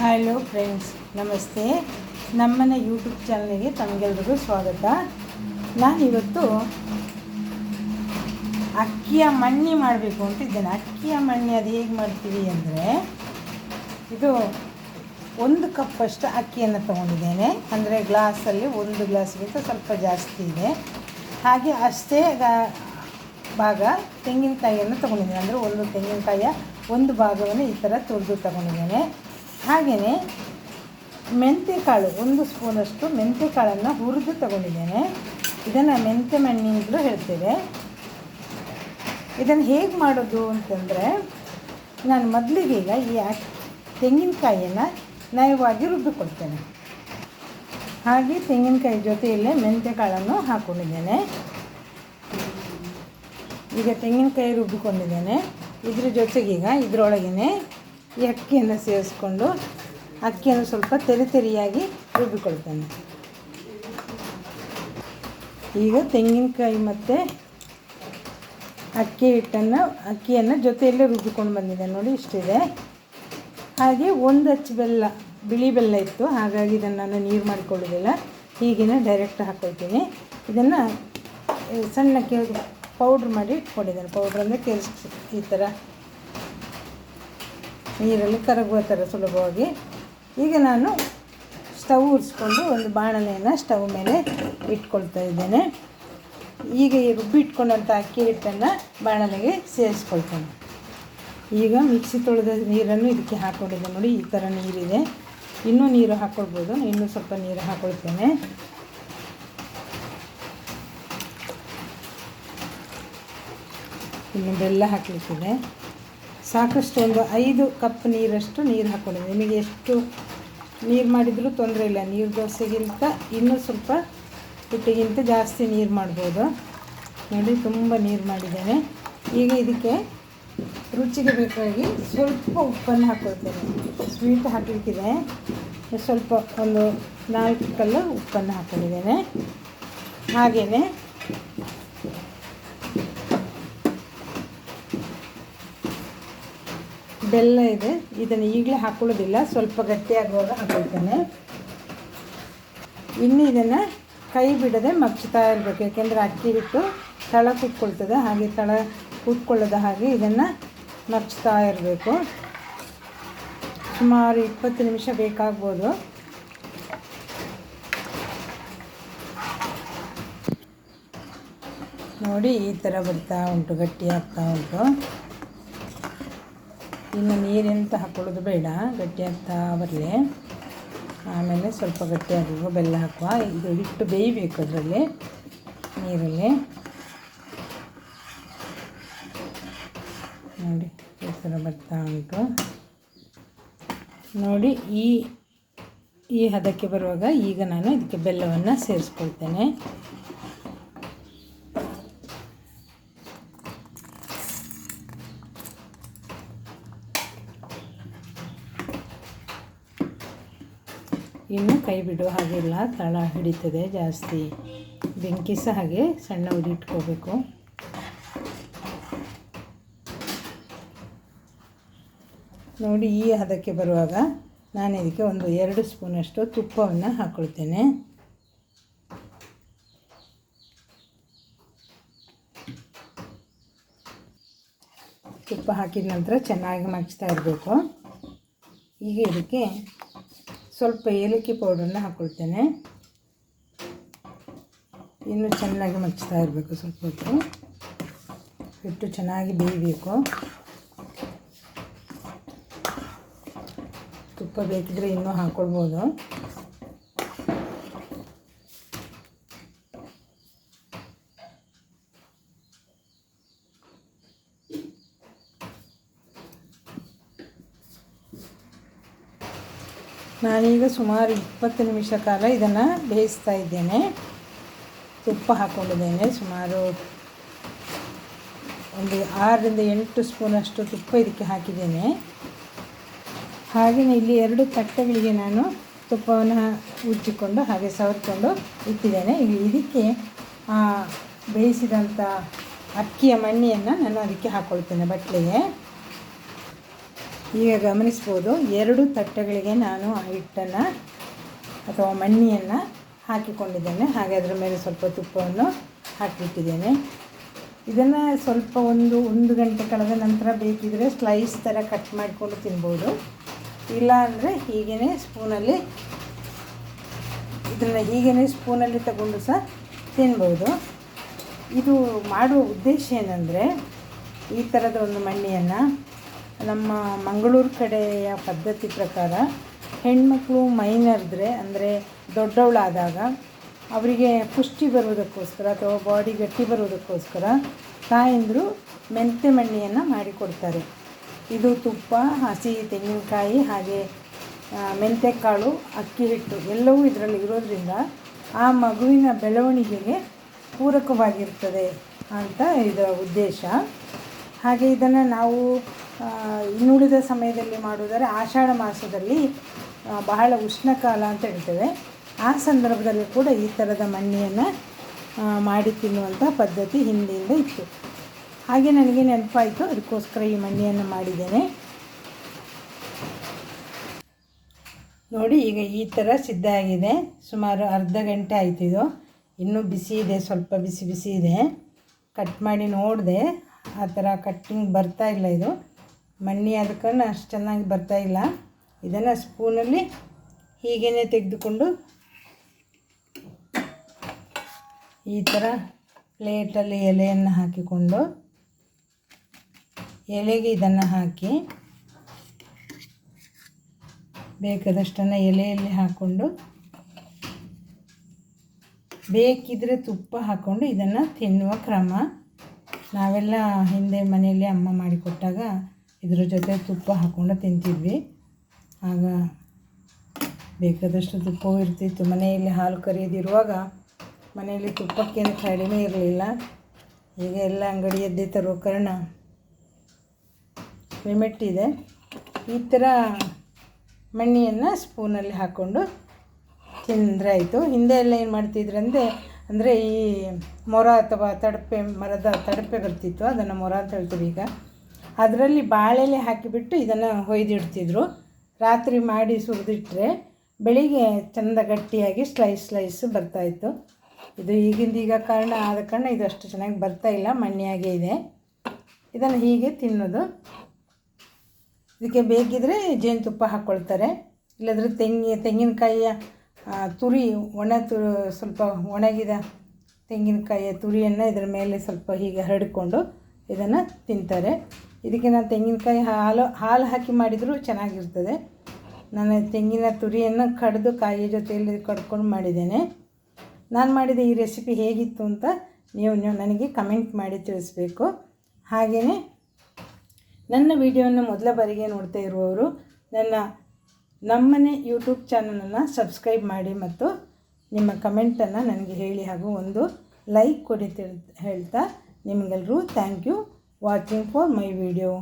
Hello friends ನಮಸ್ತೆ. ನಮ್ಮನೆ YouTube ಚಾನಲ್ಗೆ ತಮಗೆಲ್ರಿಗೂ ಸ್ವಾಗತ. ನಾನಿವತ್ತು ಅಕ್ಕಿಯ ಮಣ್ಣಿ ಮಾಡಬೇಕು ಅಂತಿದ್ದೇನೆ. ಅಕ್ಕಿಯ ಮಣ್ಣಿ ಅದು ಹೇಗೆ ಮಾಡ್ತೀವಿ ಅಂದರೆ, ಇದು ಒಂದು ಕಪ್ಪಷ್ಟು ಅಕ್ಕಿಯನ್ನು ತೊಗೊಂಡಿದ್ದೇನೆ. ಅಂದರೆ ಗ್ಲಾಸಲ್ಲಿ ಒಂದು ಗ್ಲಾಸ್ಗಿಂತ ಸ್ವಲ್ಪ ಜಾಸ್ತಿ ಇದೆ. ಹಾಗೆ ಅಷ್ಟೇ ಭಾಗ ತೆಂಗಿನಕಾಯಿಯನ್ನು ತೊಗೊಂಡಿದ್ದೇನೆ. ಅಂದರೆ ಒಂದು ತೆಂಗಿನಕಾಯಿಯ ಒಂದು ಭಾಗವನ್ನು ಈ ಥರ ತುರಿದು ತಗೊಂಡಿದ್ದೇನೆ. ಹಾಗೆಯೇ ಮೆಂತ್ಯಕಾಳು ಒಂದು ಸ್ಪೂನಷ್ಟು ಮೆಂತ್ಯಕಾಳನ್ನು ಹುರಿದು ತಗೊಂಡಿದ್ದೇನೆ. ಇದನ್ನು ಮೆಂತ್ಯ ಮಣ್ಣಿ ಅಂತಲೂ ಹೇಳ್ತೇವೆ. ಇದನ್ನು ಹೇಗೆ ಮಾಡೋದು ಅಂತಂದರೆ, ನಾನು ಮೊದಲಿಗೆ ಈಗ ಈ ತೆಂಗಿನಕಾಯಿಯನ್ನು ನಯವಾಗಿ ರುಬ್ಬಿಕೊಳ್ತೇನೆ. ಹಾಗೆ ತೆಂಗಿನಕಾಯಿ ಜೊತೆಯಲ್ಲೇ ಮೆಂತ್ಯಕಾಳನ್ನು ಹಾಕ್ಕೊಂಡಿದ್ದೇನೆ ಈಗ ತೆಂಗಿನಕಾಯಿ ರುಬ್ಬಿಕೊಂಡಿದ್ದೇನೆ. ಇದ್ರ ಜೊತೆಗೀಗ ಇದರೊಳಗೇ ಈ ಅಕ್ಕಿಯನ್ನು ಸೇರಿಸ್ಕೊಂಡು ಅಕ್ಕಿಯನ್ನು ಸ್ವಲ್ಪ ತೆರೆ ತೆರೆಯಾಗಿ ರುಬ್ಬಿಕೊಳ್ತೇನೆ. ಈಗ ತೆಂಗಿನಕಾಯಿ ಮತ್ತು ಅಕ್ಕಿ ಹಿಟ್ಟನ್ನು, ಅಕ್ಕಿಯನ್ನು ಜೊತೆಯಲ್ಲೇ ರುಬ್ಬಿಕೊಂಡು ಬಂದಿದೆ. ನೋಡಿ, ಇಷ್ಟಿದೆ. ಹಾಗೆ ಒಂದು ಅಚ್ಚು ಬೆಲ್ಲ, ಬಿಳಿ ಬೆಲ್ಲ ಇತ್ತು. ಹಾಗಾಗಿ ಇದನ್ನು ನಾನು ನೀರು ಮಾಡಿಕೊಳ್ಳೋದಿಲ್ಲ. ಈಗಿನ ಡೈರೆಕ್ಟ್ ಹಾಕ್ಕೊಳ್ತೀನಿ ಇದನ್ನು ಸಣ್ಣಕ್ಕೆ ಪೌಡ್ರ್ ಮಾಡಿ ಇಟ್ಕೊಂಡಿದ್ದೇನೆ. ಪೌಡ್ರ್ ಅಂದರೆ ಕೆಲ್ಸ, ಈ ಥರ ನೀರಲ್ಲಿ ಕರಗುವ ಥರ ಸುಲಭವಾಗಿ. ಈಗ ನಾನು ಸ್ಟವ್ ಉರಿಸ್ಕೊಂಡು ಒಂದು ಬಾಣಲೆಯನ್ನು ಸ್ಟವ್ ಮೇಲೆ ಇಟ್ಕೊಳ್ತಾ ಇದ್ದೇನೆ. ಈಗ ಈ ರುಬ್ಬಿ ಇಟ್ಕೊಂಡಂಥ ಅಕ್ಕಿ ಹಿಟ್ಟನ್ನು ಬಾಣಲೆಗೆ ಸೇರಿಸ್ಕೊಳ್ತೇನೆ. ಈಗ ಮಿಕ್ಸಿ ತೊಳೆದ ನೀರನ್ನು ಇದಕ್ಕೆ ಹಾಕ್ಕೊಂಡಿದ್ದೆ ನೋಡಿ, ಈ ಥರ ನೀರಿದೆ. ಇನ್ನೂ ನೀರು ಹಾಕ್ಕೊಳ್ಬೋದು ಇನ್ನೂ ಸ್ವಲ್ಪ ನೀರು ಹಾಕ್ಕೊಳ್ತೇನೆ ಇನ್ನು ಬೆಲ್ಲ ಹಾಕಲಿಕ್ಕಿದೆ. ಸಾಕಷ್ಟು ಒಂದು ಐದು ಕಪ್ ನೀರಷ್ಟು ನೀರು ಹಾಕ್ಕೊಂಡಿದ್ದೆ. ನಿಮಗೆ ಎಷ್ಟು ನೀರು ಮಾಡಿದರೂ ತೊಂದರೆ ಇಲ್ಲ. ನೀರು ದೋಸೆಗಿಂತ ಇನ್ನೂ ಸ್ವಲ್ಪ ಹಿಟ್ಟಿಗಿಂತ ಜಾಸ್ತಿ ನೀರು ಮಾಡ್ಬೋದು. ನೋಡಿ, ತುಂಬ ನೀರು ಮಾಡಿದ್ದೇನೆ. ಈಗ ಇದಕ್ಕೆ ರುಚಿಗೆ ಬೇಕಾಗಿ ಸ್ವಲ್ಪ ಉಪ್ಪನ್ನು ಹಾಕ್ಕೊಳ್ತೇನೆ ಸ್ವೀಟ್ ಹಾಕಲಿಕ್ಕಿದೆ. ಸ್ವಲ್ಪ ಒಂದು ನಾಲ್ಕು ಕಲ್ಲು ಉಪ್ಪನ್ನು ಹಾಕ್ಕೊಂಡಿದ್ದೇನೆ ಹಾಗೆಯೇ ಬೆಲ್ಲ ಇದೆ. ಇದನ್ನು ಈಗಲೇ ಹಾಕೊಳ್ಳೋದಿಲ್ಲ. ಸ್ವಲ್ಪ ಗಟ್ಟಿಯಾಗುವಾಗ ಹಾಕೊಳ್ತೇನೆ. ಇನ್ನು ಇದನ್ನು ಕೈ ಬಿಡದೆ ಮಚ್ಚುತ್ತಾ ಇರಬೇಕು. ಯಾಕೆಂದರೆ ಅಕ್ಕಿ ಬಿಟ್ಟು ತಳ ಕುತ್ಕೊಳ್ತದೆ. ಹಾಗೆ ತಳ ಕೂತ್ಕೊಳ್ಳದ ಹಾಗೆ ಇದನ್ನು ಮಗ್ಚ್ತಾ ಇರಬೇಕು. ಸುಮಾರು ಇಪ್ಪತ್ತು ನಿಮಿಷ ಬೇಕಾಗ್ಬೋದು. ನೋಡಿ, ಈ ಥರ ಬರ್ತಾ ಉಂಟು. ಗಟ್ಟಿ ಆಗ್ತಾ ಉಂಟು. ಇನ್ನು ನೀರೆಂತ ಹಾಕೊಳ್ಳೋದು ಬೇಡ, ಗಟ್ಟಿ ಆಗ್ತಾ ಬರಲಿ. ಆಮೇಲೆ ಸ್ವಲ್ಪ ಗಟ್ಟಿ ಆಗುವ ಬೆಲ್ಲ ಹಾಕುವ. ಇದು ಹಿಟ್ಟು ಬೇಯಬೇಕು ಅದರಲ್ಲಿ, ನೀರಲ್ಲಿ. ನೋಡಿ, ಈ ಬರ್ತಾ ಉಂಟು. ನೋಡಿ, ಈ ಈ ಹದಕ್ಕೆ ಬರುವಾಗ ಈಗ ನಾನು ಇದಕ್ಕೆ ಬೆಲ್ಲವನ್ನು ಸೇರಿಸ್ಕೊಳ್ತೇನೆ. ಇನ್ನು ಕೈ ಬಿಡುವ ಹಾಗೆಲ್ಲ ತಳ ಹಿಡಿತದೆ ಜಾಸ್ತಿ. ಬೆಂಕಿ ಸಹ ಹಾಗೆ ಸಣ್ಣ ಉರಿ ಇಟ್ಕೋಬೇಕು. ನೋಡಿ ಈ ಹದಕ್ಕೆ ಬರುವಾಗ ನಾನು ಇದಕ್ಕೆ ಒಂದು ಎರಡು ಸ್ಪೂನಷ್ಟು ತುಪ್ಪವನ್ನು ಹಾಕ್ಕೊಳ್ತೇನೆ ತುಪ್ಪ ಹಾಕಿದ ನಂತರ ಚೆನ್ನಾಗಿ ಮಚ್ತಾ ಇರಬೇಕು. ಈಗ ಇದಕ್ಕೆ ಸ್ವಲ್ಪ ಏಲಕ್ಕಿ ಪೌಡರನ್ನ ಹಾಕ್ಕೊಳ್ತೇನೆ ಇನ್ನು ಚೆನ್ನಾಗಿ ಮಚ್ತಾ ಇರಬೇಕು ಸ್ವಲ್ಪ ಹೊತ್ತು. ಹಿಟ್ಟು ಚೆನ್ನಾಗಿ ಬೇಯಬೇಕು. ತುಪ್ಪ ಬೇಕಿದ್ರೆ ಇನ್ನೂ ಹಾಕ್ಕೊಳ್ಬೋದು ನಾನೀಗ ಸುಮಾರು ಇಪ್ಪತ್ತು ನಿಮಿಷ ಕಾಲ ಇದನ್ನು ಬೇಯಿಸ್ತಾ ಇದ್ದೇನೆ. ತುಪ್ಪ ಹಾಕ್ಕೊಂಡಿದ್ದೇನೆ ಸುಮಾರು ಒಂದು ಆರರಿಂದ ಎಂಟು ಸ್ಪೂನಷ್ಟು ತುಪ್ಪ ಇದಕ್ಕೆ ಹಾಕಿದ್ದೇನೆ. ಹಾಗೆಯೇ ಇಲ್ಲಿ ಎರಡು ತಟ್ಟೆಗಳಿಗೆ ನಾನು ತುಪ್ಪವನ್ನು ಉಜ್ಜಿಕೊಂಡು ಹಾಗೆ ಸವರ್ಕೊಂಡು ಇಟ್ಟಿದ್ದೇನೆ. ಈಗ ಇದಕ್ಕೆ ಬೇಯಿಸಿದಂಥ ಅಕ್ಕಿಯ ಮಣ್ಣಿಯನ್ನು ನಾನು ಅದಕ್ಕೆ ಹಾಕ್ಕೊಳ್ತೇನೆ ಬಟ್ಲಿಗೆ. ಈಗ ಗಮನಿಸ್ಬೋದು, ಎರಡು ತಟ್ಟೆಗಳಿಗೆ ನಾನು ಆ ಹಿಟ್ಟನ್ನು ಅಥವಾ ಮಣ್ಣಿಯನ್ನು ಹಾಕಿಕೊಂಡಿದ್ದೇನೆ. ಹಾಗೆ ಅದರ ಮೇಲೆ ಸ್ವಲ್ಪ ತುಪ್ಪವನ್ನು ಹಾಕಿಟ್ಟಿದ್ದೇನೆ. ಇದನ್ನು ಸ್ವಲ್ಪ ಒಂದು ಒಂದು ಗಂಟೆ ಕಳೆದ ನಂತರ ಬೇಕಿದ್ರೆ ಸ್ಲೈಸ್ ಥರ ಕಟ್ ಮಾಡಿಕೊಂಡು ತಿನ್ಬೋದು. ಇಲ್ಲ ಅಂದರೆ ಹೀಗೇ ಸ್ಪೂನಲ್ಲಿ, ಇದನ್ನು ಹೀಗೇ ಸ್ಪೂನಲ್ಲಿ ತಗೊಂಡು ಸಹ ತಿನ್ಬೋದು. ಇದು ಮಾಡುವ ಉದ್ದೇಶ ಏನಂದರೆ ಈ ಥರದ ಒಂದು ಮಣ್ಣಿಯನ್ನು ನಮ್ಮ ಮಂಗಳೂರು ಕಡೆಯ ಪದ್ಧತಿ ಪ್ರಕಾರ ಹೆಣ್ಮಕ್ಳು ಮೈನರ್ದ್ರೆ, ಅಂದರೆ ದೊಡ್ಡವಳಾದಾಗ ಅವರಿಗೆ ಪುಷ್ಟಿ ಬರುವುದಕ್ಕೋಸ್ಕರ ಅಥವಾ ಬಾಡಿ ಗಟ್ಟಿ ಬರುವುದಕ್ಕೋಸ್ಕರ ತಾಯಂದರು ಮೆಂತೆ ಮಣ್ಣಿಯನ್ನು ಮಾಡಿಕೊಡ್ತಾರೆ. ಇದು ತುಪ್ಪ, ಹಸಿ ತೆಂಗಿನಕಾಯಿ ಹಾಗೆ ಮೆಂತೆ ಮೆಂತ್ಯಕಾಳು ಅಕ್ಕಿ ಹಿಟ್ಟು ಎಲ್ಲವೂ ಇದರಲ್ಲಿ ಇರೋದ್ರಿಂದ ಆ ಮಗುವಿನ ಬೆಳವಣಿಗೆಗೆ ಪೂರಕವಾಗಿರ್ತದೆ ಅಂತ ಇದರ ಉದ್ದೇಶ. ಹಾಗೆ ಇದನ್ನು ನಾವು ಇನ್ನುಳಿದ ಸಮಯದಲ್ಲಿ ಮಾಡುವುದರೆ ಆಷಾಢ ಮಾಸದಲ್ಲಿ ಬಹಳ ಉಷ್ಣಕಾಲ ಅಂತ ಹೇಳ್ತೇವೆ. ಆ ಸಂದರ್ಭದಲ್ಲಿ ಕೂಡ ಈ ಥರದ ಮಣ್ಣಿಯನ್ನು ಮಾಡಿ ತಿನ್ನುವಂಥ ಪದ್ಧತಿ ಹಿಂದೆಯಿಂದ ಇತ್ತು. ಹಾಗೆ ನನಗೆ ನೆನಪಾಯಿತು, ಅದಕ್ಕೋಸ್ಕರ ಈ ಮಣ್ಣಿಯನ್ನು ಮಾಡಿದ್ದೇನೆ. ನೋಡಿ, ಈಗ ಈ ಥರ ಸಿದ್ಧ ಆಗಿದೆ. ಸುಮಾರು ಅರ್ಧ ಗಂಟೆ ಆಯ್ತಿದು ಇನ್ನೂ ಬಿಸಿ ಇದೆ, ಸ್ವಲ್ಪ ಬಿಸಿ ಬಿಸಿ ಇದೆ. ಕಟ್ ಮಾಡಿ ನೋಡಿದೆ ಆ ಥರ ಕಟ್ಟಿಂಗ್ ಬರ್ತಾ ಇಲ್ಲ ಇದು. ಮಣ್ಣಿ ಅದಕ್ಕೂ ಅಷ್ಟು ಚೆನ್ನಾಗಿ ಬರ್ತಾ ಇಲ್ಲ. ಇದನ್ನು ಸ್ಪೂನಲ್ಲಿ ಹೀಗೇ ತೆಗೆದುಕೊಂಡು ಈ ಥರ ಪ್ಲೇಟಲ್ಲಿ ಎಲೆಯನ್ನು ಹಾಕಿಕೊಂಡು ಎಲೆಗೆ ಇದನ್ನು ಹಾಕಿ ಬೇಕಾದಷ್ಟನ್ನು ಎಲೆಯಲ್ಲಿ ಹಾಕ್ಕೊಂಡು ಬೇಕಿದ್ರೆ ತುಪ್ಪ ಹಾಕ್ಕೊಂಡು ಇದನ್ನು ತಿನ್ನುವ ಕ್ರಮ. ನಾವೆಲ್ಲ ಹಿಂದೆ ಮನೆಯಲ್ಲಿ ಅಮ್ಮ ಮಾಡಿಕೊಟ್ಟಾಗ ಇದ್ರ ಜೊತೆ ತುಪ್ಪ ಹಾಕ್ಕೊಂಡು ತಿಂತಿದ್ವಿ. ಆಗ ಬೇಕಾದಷ್ಟು ತುಪ್ಪವೂ ಇರ್ತಿತ್ತು. ಮನೆಯಲ್ಲಿ ಹಾಲು ಕರೆಯದಿರುವಾಗ ಮನೆಯಲ್ಲಿ ತುಪ್ಪಕ್ಕೇನು ಕಡಿಮೆ ಇರಲಿಲ್ಲ. ಈಗ ಎಲ್ಲ ಅಂಗಡಿಯದ್ದೇ ತರುವ ಕಾರಣ ಲಿಮಿಟ್ ಇದೆ. ಈ ಥರ ಮಣ್ಣಿಯನ್ನು ಸ್ಪೂನಲ್ಲಿ ಹಾಕ್ಕೊಂಡು ತಿಂದರೆ ಆಯಿತು ಹಿಂದೆ ಎಲ್ಲ ಏನು ಮಾಡ್ತಿದ್ರಂದರೆ ಅಂದರೆ ಈ ಮೊರ ಅಥವಾ ತಡಪೆ, ಮರದ ತಡಪೆ ಬರ್ತಿತ್ತು, ಅದನ್ನು ಮೊರ ಅಂತ ಹೇಳ್ತೀವಿ ಈಗ. ಅದರಲ್ಲಿ ಬಾಳೆಲೆ ಹಾಕಿಬಿಟ್ಟು ಇದನ್ನು ಹೊಯ್ದಿಡ್ತಿದ್ರು. ರಾತ್ರಿ ಮಾಡಿ ಸುರಿದಿಟ್ರೆ ಬೆಳಿಗ್ಗೆ ಚೆಂದ ಗಟ್ಟಿಯಾಗಿ ಸ್ಲೈಸ್ ಸ್ಲೈಸ್ ಬರ್ತಾಯಿತ್ತು ಇದು ಈಗಿಂದ ಈಗ ಕಾರಣ ಆದ ಕಾರಣ ಇದು ಅಷ್ಟು ಚೆನ್ನಾಗಿ ಬರ್ತಾ ಇಲ್ಲ, ಮಣ್ಣಿಯಾಗೇ ಇದೆ. ಇದನ್ನು ಹೀಗೆ ತಿನ್ನೋದು. ಇದಕ್ಕೆ ಬೇಕಿದ್ರೆ ಜೇನುತುಪ್ಪ ಹಾಕ್ಕೊಳ್ತಾರೆ ಇಲ್ಲದ್ರೆ ತೆಂಗಿ, ತೆಂಗಿನಕಾಯಿಯ ತುರಿ, ಒಣ ತು, ಸ್ವಲ್ಪ ಒಣಗಿದ ತೆಂಗಿನಕಾಯಿಯ ತುರಿಯನ್ನು ಇದರ ಮೇಲೆ ಸ್ವಲ್ಪ ಹೀಗೆ ಹರಡಿಕೊಂಡು ಇದನ್ನು ತಿಂತಾರೆ. ಇದಕ್ಕೆ ನಾನು ತೆಂಗಿನಕಾಯಿ ಹಾಲು ಹಾಲು ಹಾಕಿ ಮಾಡಿದರೂ ಚೆನ್ನಾಗಿರ್ತದೆ. ನಾನು ತೆಂಗಿನ ತುರಿಯನ್ನು ಕಡಿದು ಕಾಯಿಯ ಜೊತೆಯಲ್ಲಿ ಕಡ್ಕೊಂಡು ಮಾಡಿದ್ದೇನೆ. ನಾನು ಮಾಡಿದ ಈ ರೆಸಿಪಿ ಹೇಗಿತ್ತು ಅಂತ ನೀವು ನೀವು ನನಗೆ ಕಮೆಂಟ್ ಮಾಡಿ ತಿಳಿಸ್ಬೇಕು. ಹಾಗೆಯೇ ನನ್ನ ವಿಡಿಯೋವನ್ನು ಮೊದಲ ಬಾರಿಗೆ ನೋಡ್ತಾ ಇರುವವರು, ನನ್ನ ನಮ್ಮನೆ ಯೂಟ್ಯೂಬ್ ಚಾನಲನ್ನು ಸಬ್ಸ್ಕ್ರೈಬ್ ಮಾಡಿ ಮತ್ತು ನಿಮ್ಮ ಕಮೆಂಟನ್ನು ನನಗೆ ಹೇಳಿ ಹಾಗೂ ಒಂದು ಲೈಕ್ ಕೊಡಿ ಹೇಳ್ತಾ ನಿಮಗೆಲ್ಲರೂ thank you watching for my video